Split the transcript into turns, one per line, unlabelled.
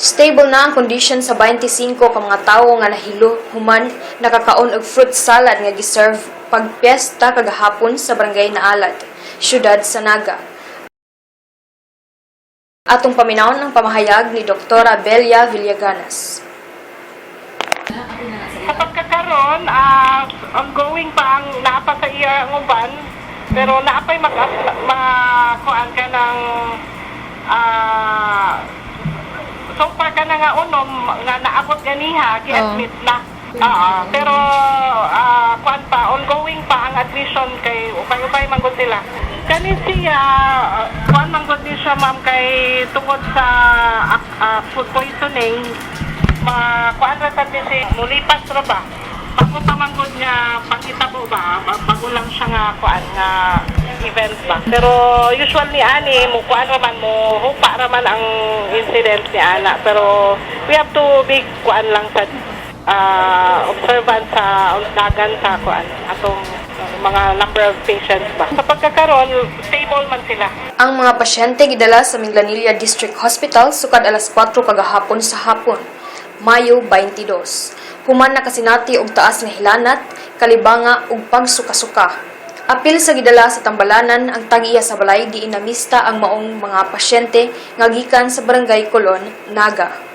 Stable na ang kondisyon sa 25 ka mga tawo nga nahilo human nakakaon og fruit salad nga giserve pagpiesta kagahapon sa barangay Naalat, syudad sa Naga. Atong paminawon ng pamahayag ni Dr. Belia Villaganas.
Sa pagkakaroon, ah, ongoing pa ang naapa sa iya ang uban, pero naapay mag makuan na nga unom nga naabot ganiha, gi-admit na. Oo, pero ah, kuan pa, ongoing pa ang admission kay upay-upay manggod sila. Kani siya, ah, kuan manggod ni siya ma'am kay tungod sa ah, ah, food poisoning, ma kuan ra ta si mulipas ra ba bago pa manggod nga pangitabo ba ba- bago lang siya nga kuan nga event ba pero usual ni ani mo kuan ra man mo hupa ra man ang incident ni ana pero we have to be kuan lang sa ah, observant sa dagan sa kuan atong mga number of patients ba sa pagkakaroon stable man sila
Ang mga pasyente gidala sa Minglanilla District Hospital sukad alas 4 kagahapon sa hapon, Mayo 22. Human nakasinati og taas nga hilanat, kalibanga ug pagsuka-suka. Apil sa gidala sa tambalanan ang tagiya sa balay di inamista ang maong mga pasyente nga gikan sa barangay Colon, Naga.